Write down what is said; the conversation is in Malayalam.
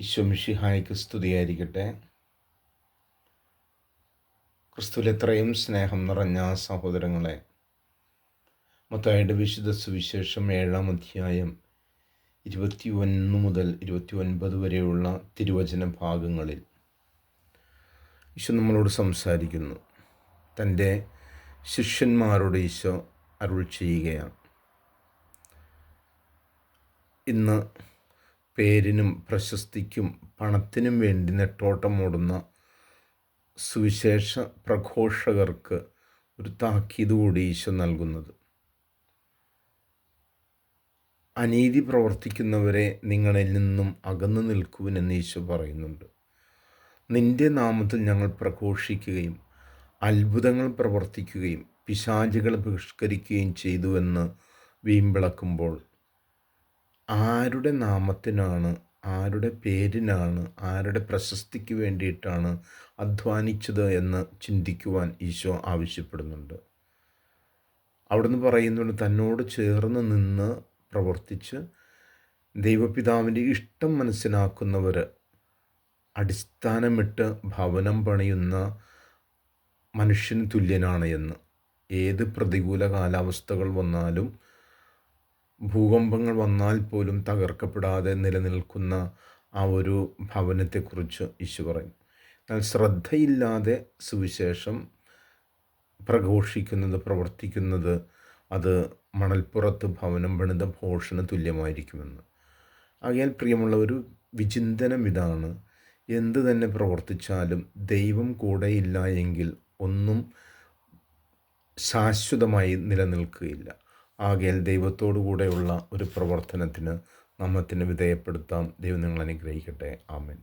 ഈശ്വമിഷിഹായ്ക്ക് സ്തുതിയായിരിക്കട്ടെ. ക്രിസ്തുവിലെത്രയും സ്നേഹം നിറഞ്ഞ സഹോദരങ്ങളെ മൊത്തമായിട്ട് വിശുദ്ധ സുവിശേഷം ഏഴാം അധ്യായം ഇരുപത്തി ഒന്ന് മുതൽ ഇരുപത്തി ഒൻപത് വരെയുള്ള തിരുവചന ഭാഗങ്ങളിൽ ഈശോ നമ്മളോട് സംസാരിക്കുന്നു. തന്റെ ശിഷ്യന്മാരോട് ഈശോ അരുൾ ചെയ്യുകയാണ്. ഇന്ന് പേരിനും പ്രശസ്തിക്കും പണത്തിനും വേണ്ടി നെട്ടോട്ടമോടുന്ന സുവിശേഷ പ്രഘോഷകർക്ക് ഒരു താക്കീത് കൂടി ഈശോ നൽകുന്നത്. അനീതി പ്രവർത്തിക്കുന്നവരെ നിങ്ങളിൽ നിന്നും അകന്നു നിൽക്കുവിനെന്ന് ഈശോ പറയുന്നുണ്ട്. നിന്റെ നാമത്തിൽ ഞങ്ങൾ പ്രഘോഷിക്കുകയും അത്ഭുതങ്ങൾ പ്രവർത്തിക്കുകയും പിശാചുകളെ ബഹിഷ്കരിക്കുകയും ചെയ്തുവെന്ന് വീമ്പിളക്കുമ്പോൾ ആരുടെ നാമത്തിനാണ് ആരുടെ പേരിനാണ് ആരുടെ പ്രശസ്തിക്ക് വേണ്ടിയിട്ടാണ് അധ്വാനിച്ചത് എന്ന് ചിന്തിക്കുവാൻ ഈശോ ആവശ്യപ്പെടുന്നുണ്ട്. അവിടുന്ന് പറയുന്നുണ്ട് തന്നോട് ചേർന്ന് നിന്ന് പ്രവർത്തിച്ച് ദൈവപിതാവിന്റെ ഇഷ്ടം മനസ്സിലാക്കുന്നവർ അടിസ്ഥാനമിട്ട് ഭവനം പണിയുന്ന മനുഷ്യന് തുല്യനാണ് എന്ന്. ഏത് പ്രതികൂല കാലാവസ്ഥകൾ വന്നാലും ഭൂകമ്പങ്ങൾ വന്നാൽ പോലും തകർക്കപ്പെടാതെ നിലനിൽക്കുന്ന ആ ഒരു ഭവനത്തെക്കുറിച്ച് ഈശോ പറയും. എന്നാൽ ശ്രദ്ധയില്ലാതെ സുവിശേഷം പ്രഘോഷിക്കുന്നത് പ്രവർത്തിക്കുന്നത് അത് മണൽപ്പുറത്ത് ഭവനം പണിത ഭോഷന് തുല്യമായിരിക്കുമെന്ന്. ആകയാൽ പ്രിയമുള്ള ഒരു വിചിന്തനം ഇതാണ്. എന്ത് തന്നെ പ്രവർത്തിച്ചാലും ദൈവം കൂടെയില്ല എങ്കിൽ ഒന്നും ശാശ്വതമായി നിലനിൽക്കുകയില്ല. ആകയാൽ ദൈവത്തോടു കൂടെയുള്ള ഒരു പ്രവർത്തനത്തിന് നമ്മത്തിന് വിധേയപ്പെടുത്താം. ദൈവം നിങ്ങൾ അനുഗ്രഹിക്കട്ടെ. ആമൻ.